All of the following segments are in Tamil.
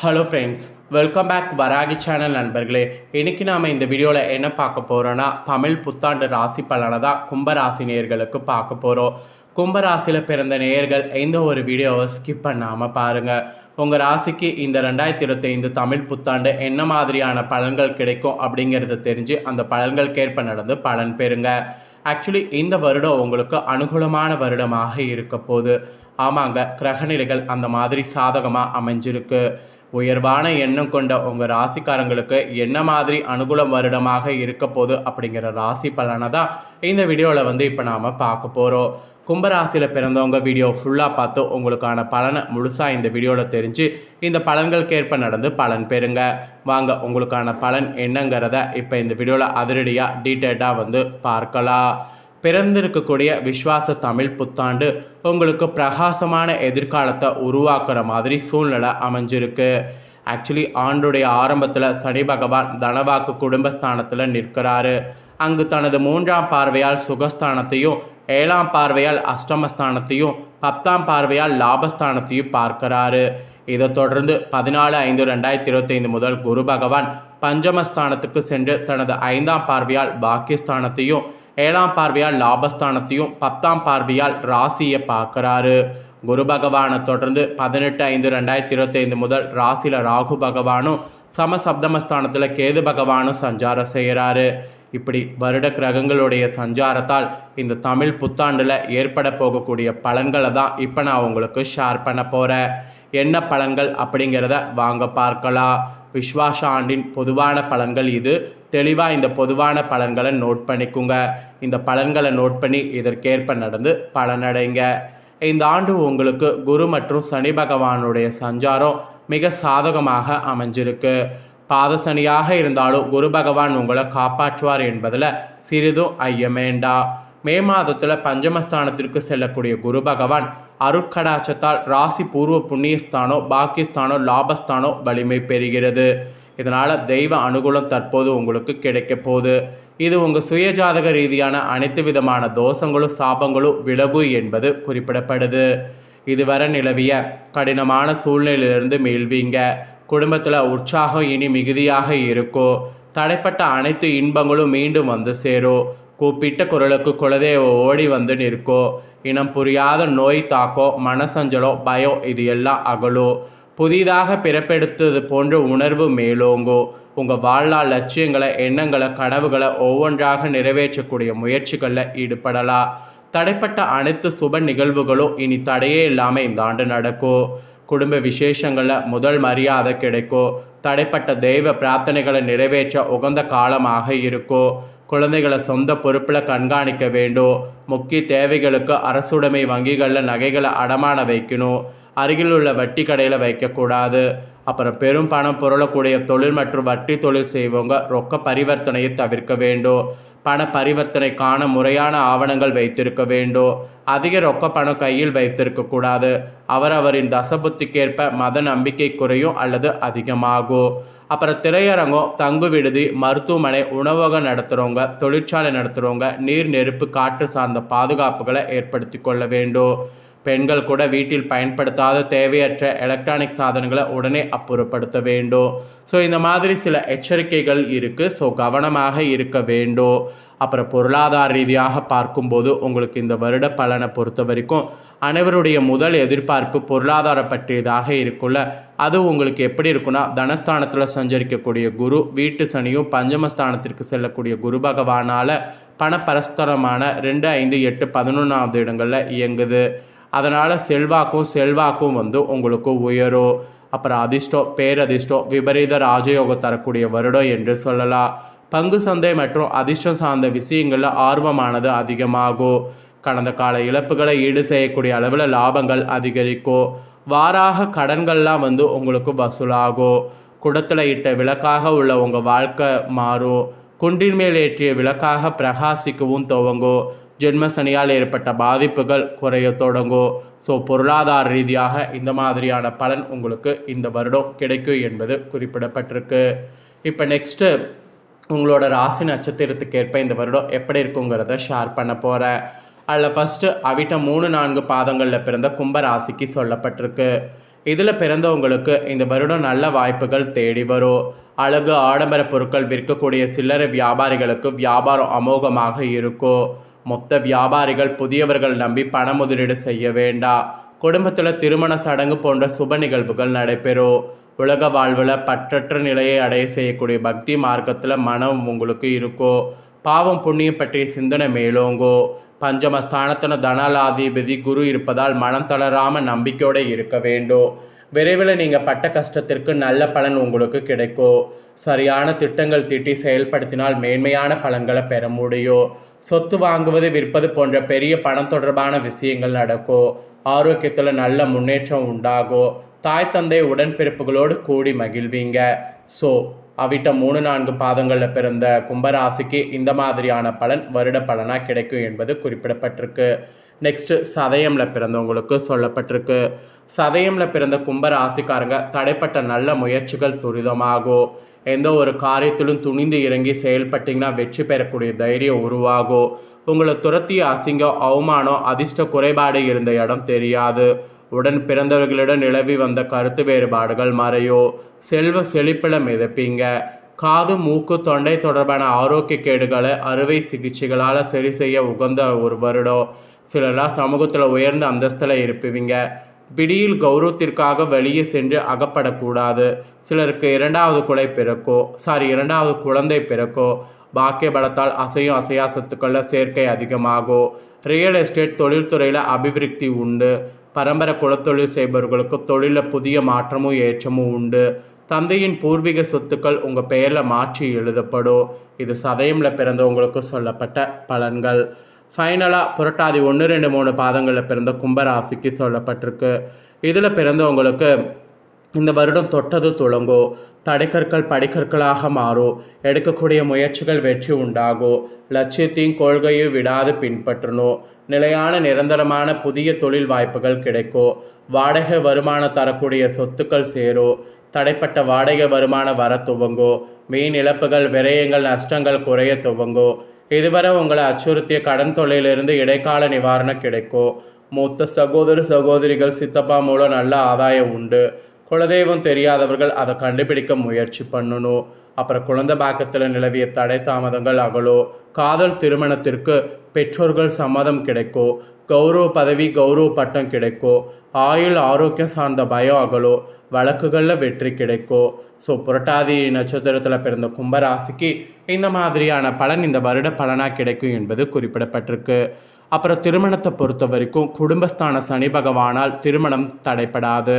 Hello friends welcome back Varahi channel நண்பர்களே. இன்றைக்கி நாம் இந்த வீடியோவில் என்ன பார்க்க போகிறோன்னா தமிழ் புத்தாண்டு ராசி பலனை தான் கும்பராசி நேயர்களுக்கு பார்க்க போகிறோம் கும்பராசியில் பிறந்த நேயர்கள் எந்த ஒரு வீடியோவை ஸ்கிப் பண்ணாமல் பாருங்கள் உங்கள் ராசிக்கு இந்த ரெண்டாயிரத்தி இருபத்தைந்து தமிழ் புத்தாண்டு என்ன மாதிரியான பலன்கள் கிடைக்கும் அப்படிங்கிறத தெரிஞ்சு அந்த பலன்களுக்கேற்ப நடந்து பலன் பெறுங்க. ஆக்சுவலி இந்த வருடம் உங்களுக்கு அனுகூலமான வருடமாக இருக்க போகுது. ஆமாங்க கிரகநிலைகள் அந்த மாதிரி சாதகமாக அமைஞ்சிருக்கு. உயர்வான எண்ணம் கொண்ட உங்கள் ராசிக்காரங்களுக்கு என்ன மாதிரி அனுகூலம் வருடமாக இருக்க போகுது அப்படிங்கிற ராசி பலனை தான் இந்த வீடியோவில் வந்து இப்போ நாம் பார்க்க போகிறோம் கும்பராசியில் பிறந்தவங்க வீடியோ ஃபுல்லாக பார்த்து உங்களுக்கான பலனை முழுசாக இந்த வீடியோவில் தெரிஞ்சு இந்த பலன்களுக்கேற்ப நடந்து பலன் பெறுங்க. வாங்க உங்களுக்கான பலன் என்னங்கிறத இப்போ இந்த வீடியோவில் அதிரடியாக டீட்டெயில்டாக வந்து பார்க்கலாம். பிறந்திருக்கக்கூடிய விஸ்வாச தமிழ் புத்தாண்டு உங்களுக்கு பிரகாசமான எதிர்காலத்தை உருவாக்குற மாதிரி சூழ்நிலை அமைஞ்சிருக்கு. ஆக்சுவலி ஆண்டுடைய ஆரம்பத்தில் சனி பகவான் தனவாக்கு குடும்பஸ்தானத்தில் நிற்கிறாரு. அங்கு தனது மூன்றாம் பார்வையால் சுகஸ்தானத்தையும் ஏழாம் பார்வையால் அஷ்டமஸ்தானத்தையும் பத்தாம் பார்வையால் லாபஸ்தானத்தையும் பார்க்கிறாரு. இதை தொடர்ந்து பதினாலு ஐந்து ரெண்டாயிரத்தி இருபத்தைந்து முதல் குரு பகவான் பஞ்சமஸ்தானத்துக்கு சென்று தனது ஐந்தாம் பார்வையால் பாக்கியஸ்தானத்தையும் ஏழாம் பார்வையால் லாபஸ்தானத்தையும் பத்தாம் பார்வையால் ராசியை பார்க்குறாரு. குரு பகவானை தொடர்ந்து பதினெட்டு ஐந்து ரெண்டாயிரத்தி இருபத்தைந்து முதல் ராசியில் ராகு பகவானும் சமசப்தமஸ்தானத்தில் கேது பகவானும் சஞ்சாரம் செய்கிறாரு. இப்படி வருட கிரகங்களுடைய சஞ்சாரத்தால் இந்த தமிழ் புத்தாண்டில் ஏற்பட போகக்கூடிய பலன்களை தான் இப்போ நான் உங்களுக்கு ஷேர் பண்ண போகிறேன் என்ன பலன்கள் அப்படிங்கிறத வாங்க பார்க்கலாம். விஸ்வாச ஆண்டின் பொதுவான பலன்கள் இது. தெளிவாக இந்த பொதுவான பலன்களை நோட் பண்ணிக்குங்க. இந்த பலன்களை நோட் பண்ணி இதற்கேற்ப நடந்து பலனடைங்க இந்த ஆண்டு உங்களுக்கு குரு மற்றும் சனி பகவானுடைய சஞ்சாரம் மிக சாதகமாக அமைஞ்சிருக்கு. பாதசனியாக இருந்தாலும் குரு பகவான் உங்களை காப்பாற்றுவார் என்பதில் சிறிதும் ஐயமேண்டா மே மாதத்தில் பஞ்சமஸ்தானத்திற்கு செல்லக்கூடிய குரு பகவான் அருட்கடாச்சத்தால் ராசி பூர்வ புண்ணியஸ்தானோ பாக்கியஸ்தானோ லாபஸ்தானோ வலிமை பெறுகிறது. இதனால் தெய்வ அனுகூலம் தற்போது உங்களுக்கு கிடைக்க போகுது. இது உங்கள் சுயஜாதக ரீதியான அனைத்து விதமான தோஷங்களும் சாபங்களும் விலகு என்பது குறிப்பிடப்படுது. இதுவரை நிலவிய கடினமான சூழ்நிலையிலிருந்து மீள்வீங்க. குடும்பத்தில் உற்சாகம் இனி மிகுதியாக இருக்கும் தடைப்பட்ட அனைத்து இன்பங்களும் மீண்டும் வந்து சேரும் கூப்பிட்ட குரலுக்கு குலதெய்வ ஓடி வந்து நிற்கும் இனம் புரியாத நோய் தாக்கம் மனசஞ்சலம் பயம் இது எல்லாம் அகலும் புதிதாக பிறப்பெடுத்தது போன்ற உணர்வு மேலோங்கும் உங்கள் வாழ்நாள் லட்சியங்களை எண்ணங்களை கனவுகளை ஒவ்வொன்றாக நிறைவேற்றக்கூடிய முயற்சிகளில் ஈடுபடலாம் தடைப்பட்ட அனைத்து சுப நிகழ்வுகளும் இனி தடையே இல்லாமல் இந்த ஆண்டு நடக்கும் குடும்ப விசேஷங்களில் முதல் மரியாதை கிடைக்கும் தடைப்பட்ட தெய்வ பிரார்த்தனைகளை நிறைவேற்ற உகந்த காலமாக இருக்கும் குழந்தைகளை சொந்த பொறுப்பில் கண்காணிக்க வேண்டும் முக்கிய தேவைகளுக்கு அரசுடைமை வங்கிகளில் நகைகளை அடமான வைக்கணும். அருகில் உள்ள வட்டி கடையில் வைக்கக்கூடாது. அப்புறம் பெரும் பணம் புரளக்கூடிய தொழில் மற்றும் வட்டி தொழில் செய்வவங்க ரொக்க பரிவர்த்தனையை தவிர்க்க வேண்டும். பண பரிவர்த்தனைக்கான முறையான ஆவணங்கள் வைத்திருக்க வேண்டும். அதிக ரொக்க பணம் கையில் வைத்திருக்கக்கூடாது அவரவரின் தசபுத்திக்கேற்ப மத நம்பிக்கை குறையும் அல்லது அதிகமாகும். அப்புறம் திரையரங்கம் தங்கு விடுதி மருத்துவமனை உணவகம் நடத்துகிறவங்க தொழிற்சாலை நடத்துகிறவங்க நீர் நெருப்பு காற்று சார்ந்த பாதுகாப்புகளை ஏற்படுத்தி கொள்ள வேண்டும். பெண்கள் கூட வீட்டில் பயன்படுத்தாத தேவையற்ற எலக்ட்ரானிக் சாதனங்களை உடனே அப்புறப்படுத்த வேண்டும். ஸோ இந்த மாதிரி சில எச்சரிக்கைகள் இருக்குது ஸோ கவனமாக இருக்க வேண்டும். அப்புறம் பொருளாதார ரீதியாக பார்க்கும்போது உங்களுக்கு இந்த வருட பலனை பொறுத்த வரைக்கும் அனைவருடைய முதல் எதிர்பார்ப்பு பொருளாதார பற்றியதாக இருக்குல்ல அது உங்களுக்கு எப்படி இருக்குன்னா தனஸ்தானத்தில் சஞ்சரிக்கக்கூடிய குரு வீட்டு சனியும் பஞ்சமஸ்தானத்திற்கு செல்லக்கூடிய குரு பகவானால் பணப்பரஸ்தரமான ரெண்டு ஐந்து எட்டு பதினொன்றாவது இடங்களில் இயங்குது. அதனால் செல்வாக்கும் செல்வாக்கும் வந்து உங்களுக்கு உயரும். அப்புறம் அதிர்ஷ்டம் பேரதிர்ஷ்டம் விபரீத ராஜயோகம் தரக்கூடிய வருடம் என்று சொல்லலாம். பங்கு சந்தை மற்றும் அதிர்ஷ்டம் சார்ந்த விஷயங்களில் ஆர்வமானது அதிகமாகும். கடந்த கால இழப்புகளை ஈடு செய்யக்கூடிய அளவில் லாபங்கள் அதிகரிக்கும். வாராக கடன்கள்லாம் வந்து உங்களுக்கு வசூலாகும். குடத்தில் இட்ட விளக்காக உள்ள உங்கள் வாழ்க்கை மாறும். குன்றின் மேல் ஏற்றிய விளக்காக பிரகாசிக்கவும் துவங்கும். ஜென்ம சனியால் ஏற்பட்ட பாதிப்புகள் குறைய தொடங்கும் ஸோ பொருளாதார ரீதியாக இந்த மாதிரியான பலன் உங்களுக்கு இந்த வருடம் கிடைக்கும் என்பது குறிப்பிடப்பட்டிருக்கு. இப்போ நெக்ஸ்ட்டு உங்களோட ராசி நட்சத்திரத்துக்கு ஏற்ப இந்த வருடம் எப்படி இருக்குங்கிறத ஷேர் பண்ண போகிறேன் அதில் ஃபஸ்ட்டு அவிட்ட மூணு நான்கு பாதங்களில் பிறந்த கும்ப ராசிக்கு சொல்லப்பட்டிருக்கு. இதில் பிறந்தவங்களுக்கு இந்த வருடம் நல்ல வாய்ப்புகள் தேடி வரும். அழகு ஆடம்பர பொருட்கள் விற்கக்கூடிய சில்லறை வியாபாரிகளுக்கு வியாபாரம் அமோகமாக இருக்கும். மொத்த வியாபாரிகள் புதியவர்கள் நம்பி பண முதலீடு செய்ய வேண்டாம் குடும்பத்தில் திருமண சடங்கு போன்ற சுப நிகழ்வுகள் நடைபெறும். உலக வாழ்வில் பற்றற்ற நிலையை அடைய செய்யக்கூடிய பக்தி மார்க்கத்தில் மனம் உங்களுக்கு இருக்கும். பாவம் புண்ணியம் பற்றிய சிந்தனை மேலோங்கோ பஞ்சமஸ்தானத்தின தனலாதிபதி குரு இருப்பதால் மனம் தளராமல் நம்பிக்கையோடு இருக்க வேண்டும். விரைவில் நீங்கள் பட்ட கஷ்டத்திற்கு நல்ல பலன் உங்களுக்கு கிடைக்கும். சரியான திட்டங்கள் தீட்டி செயல்படுத்தினால் மேன்மையான பலன்களை பெற முடியும். சொத்து வாங்குவது விற்பது போன்ற பெரிய பணம் தொடர்பான விஷயங்கள் நடக்கும் ஆரோக்கியத்தில் நல்ல முன்னேற்றம் உண்டாகும் தாய் தந்தை உடன்பிறப்புகளோடு கூடி மகிழ்வீங்க. ஸோ அவிட்ட மூணு நான்கு பாதங்களில் பிறந்த கும்பராசிக்கு இந்த மாதிரியான பலன் வருட பலனாக கிடைக்கும் என்பது குறிப்பிடப்பட்டிருக்கு. நெக்ஸ்ட்டு சதயமில் பிறந்தவங்களுக்கு சொல்லப்பட்டிருக்கு. சதயமில் பிறந்த கும்பராசிக்காரங்க தடைப்பட்ட நல்ல முயற்சிகள் துரிதமாகும் எந்த ஒரு காரியத்திலும் துணிந்து இறங்கி செயல்பட்டிங்கன்னா வெற்றி பெறக்கூடிய தைரியம் உருவாகும் உங்களை துரத்திய அசிங்கம் அவமானம் அதிர்ஷ்ட குறைபாடு இருந்த இடம் தெரியாது. உடன் பிறந்தவர்களிடம் நிலவி வந்த கருத்து வேறுபாடுகள் மறையோ. செல்வ செழிப்பில மிதப்பீங்க. காது மூக்கு தொண்டை தொடர்பான ஆரோக்கிய கேடுகளை அறுவை சிகிச்சைகளால் சரி செய்ய உகந்த ஒரு வருடம். சிலர்லாம் சமூகத்தில் உயர்ந்த அந்தஸ்தில் இருப்பீங்க. பிடியில் கௌரவத்திற்காக வெளியே சென்று அகப்படக்கூடாது. சிலருக்கு இரண்டாவது குலை பிறக்கோ சாரி இரண்டாவது குழந்தை பிறக்கோ பாக்கிய பலத்தால் அசையும் அசையா சொத்துக்களில் சேர்க்கை அதிகமாகும் ரியல் எஸ்டேட் தொழில்துறையில் அபிவிருத்தி உண்டு. பரம்பரை குலத்தொழில் செய்பவர்களுக்கு தொழிலில் புதிய மாற்றமும் ஏற்றமும் உண்டு. தந்தையின் பூர்வீக சொத்துக்கள் உங்கள் பெயரில் மாற்றி எழுதப்படும். இது சதயமில் பிறந்தவங்களுக்கு சொல்லப்பட்ட பலன்கள். ஃபைனலாக புரட்டாதி ஒன்று ரெண்டு மூணு பாதங்களில் பிறந்த கும்பராசிக்கு சொல்லப்பட்டிருக்கு. இதில் பிறந்தவங்களுக்கு இந்த வருடம் தொட்டது துளங்கோ தடைக்கற்கள் படிக்கற்களாக மாறும் எடுக்கக்கூடிய முயற்சிகள் வெற்றி உண்டாகும் லட்சியத்தையும் கொள்கையும் விடாது பின்பற்றணும் நிலையான நிரந்தரமான புதிய தொழில் வாய்ப்புகள் கிடைக்கும் வாடகை வருமானம் தரக்கூடிய சொத்துக்கள் சேரும் தடைப்பட்ட வாடகை வருமானம் வர துவங்கும் மீன் இழப்புகள் விரயங்கள் நஷ்டங்கள் குறைய துவங்கும் இதுவரை உங்களை அச்சுறுத்திய கடன் தொல்லையிலிருந்து இடைக்கால நிவாரணம் கிடைக்கும். மூத்த சகோதர சகோதரிகள் சித்தப்பா மூலம் நல்ல ஆதாயம் உண்டு. குலதெய்வம் தெரியாதவர்கள் அதை கண்டுபிடிக்க முயற்சி பண்ணணும். அப்புறம் குழந்தை பாக்கத்தில் நிலவிய தடை தாமதங்கள் அகலோ காதல் திருமணத்திற்கு பெற்றோர்கள் சம்மதம் கிடைக்கும் கௌரவ பதவி கௌரவ பட்டம் கிடைக்கும் ஆயுள் ஆரோக்கியம் சார்ந்த பயம் அகலோ? வழக்குகளில் வெற்றி கிடைக்கும் ஸோ புரட்டாதி நட்சத்திரத்தில் பிறந்த கும்பராசிக்கு இந்த மாதிரியான பலன் இந்த வருட பலனாக கிடைக்கும் என்பது குறிப்பிடப்பட்டிருக்கு. அப்புறம் திருமணத்தை பொறுத்த வரைக்கும் குடும்பஸ்தான சனி பகவானால் திருமணம் தடைப்படாது.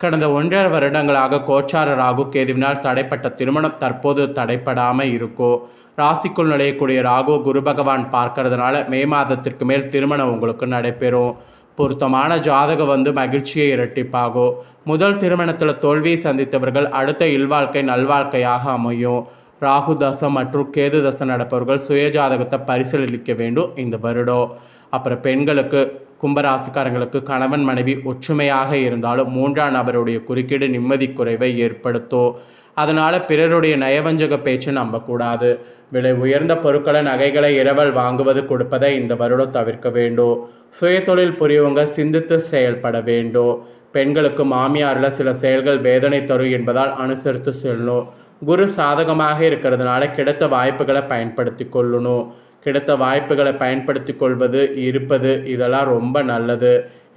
கடந்த ஒன்றரை வருடங்களாக கோச்சார ராகு கேதுவினால் தடைப்பட்ட திருமணம் தற்போது தடைப்படாமல் இருக்கும் ராசிக்குள் நுழையக்கூடிய ராகு குரு பகவான் பார்க்கறதுனால மே மாதத்திற்கு மேல் திருமணம் உங்களுக்கு நடைபெறும். பொருத்தமான ஜாதகம் வந்து மகிழ்ச்சியை இரட்டிப்பாகும் முதல் திருமணத்தில் தோல்வியை சந்தித்தவர்கள் அடுத்த இல்வாழ்க்கை நல்வாழ்க்கையாக அமையும். ராகு தசம் மற்றும் கேது தசம் நடப்பவர்கள் சுய ஜாதகத்தை பரிசீலிக்க வேண்டும் இந்த வருடம். அப்புறம் பெண்களுக்கு கும்பராசிக்காரங்களுக்கு கணவன் மனைவி ஒற்றுமையாக இருந்தாலும் மூன்றாம் நபருடைய குறுக்கீடு நிம்மதி குறைவை ஏற்படுத்தும். அதனால் பிறருடைய நயவஞ்சக பேச்சு நம்பக்கூடாது. விலை உயர்ந்த பொருட்களை நகைகளை இரவல் வாங்குவது கொடுப்பதை இந்த வருடம் தவிர்க்க வேண்டும். சுயதொழில் புரியவங்க சிந்தித்து செயல்பட வேண்டும். பெண்களுக்கு மாமியாரில் சில செயல்கள் வேதனை தரும் என்பதால் அனுசரித்து செல்லணும். குரு சாதகமாக இருக்கிறதுனால கிடைத்த வாய்ப்புகளை பயன்படுத்தி கொள்ளணும். கிடைத்த வாய்ப்புகளை பயன்படுத்தி கொள்வது இருப்பது இதெல்லாம் ரொம்ப நல்லது.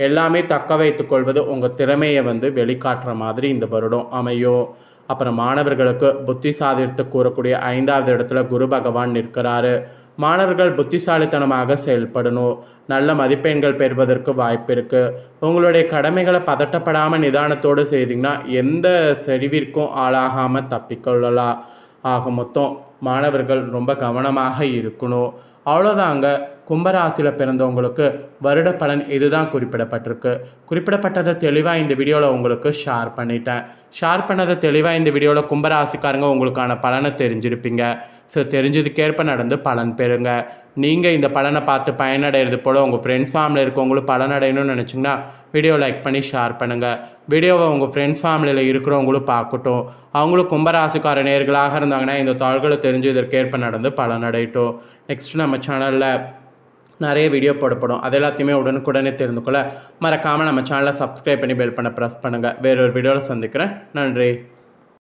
எல்லாமே தக்க வைத்து கொள்வது உங்கள் திறமையை வந்து வெளிக்காட்டுற மாதிரி இந்த வருடம் அமையும். அப்புறம் மாணவர்களுக்கு புத்தி சாதித்து கூறக்கூடிய ஐந்தாவது இடத்துல குரு பகவான் நிற்கிறாரு. மாணவர்கள் புத்திசாலித்தனமாக செயல்படணும். நல்ல மதிப்பெண்கள் பெறுவதற்கு வாய்ப்பு இருக்குது உங்களுடைய கடமைகளை பதட்டப்படாமல் நிதானத்தோடு செய்தீங்கன்னா எந்த சரிவிற்கும் ஆளாகாமல் தப்பிக்கொள்ளலாம் ஆக மொத்தம் மாணவர்கள் ரொம்ப கவனமாக இருக்கணும். அவ்வளோதாங்க கும்பராசியில் பிறந்தவங்களுக்கு வருட பலன் இதுதான் குறிப்பிடப்பட்டிருக்கு. குறிப்பிடப்பட்டதை தெளிவாக இந்த வீடியோவில் உங்களுக்கு ஷேர் பண்ணிட்டேன். ஷேர் பண்ணதை தெளிவாக இந்த வீடியோவில் கும்பராசிக்காரங்க உங்களுக்கான பலனை தெரிஞ்சிருப்பீங்க. ஸோ தெரிஞ்சதுக்கேற்ப நடந்து பலன் பெறுங்க. நீங்கள் இந்த பலனை பார்த்து பயனடைகிறது போல் உங்கள் ஃப்ரெண்ட்ஸ் ஃபேமிலியில் இருக்கவங்களும் பலனடையணும்னு நினச்சிங்கன்னா வீடியோ லைக் பண்ணி ஷேர் பண்ணுங்கள் வீடியோவை உங்கள் ஃப்ரெண்ட்ஸ் ஃபேமிலியில் இருக்கிறவங்களும் பார்க்கட்டும். அவங்களும் கும்பராசிக்கார நேர்களாக இருந்தாங்கன்னா இந்த தாள்களை தெரிஞ்சு இதற்கேற்ப நடந்து பலனடையட்டும். நெக்ஸ்ட் நம்ம சேனலில் நிறைய வீடியோ போடப்படும். அது எல்லாத்தையுமே உடனுக்குடனே தெரிந்து கொள்ள மறக்காமல் நம்ம சேனலை சப்ஸ்கிரைப் பண்ணி பெல் பண்ண ப்ரெஸ் பண்ணுங்கள் வேறொரு வீடியோவில் சந்திக்கிறேன். நன்றி.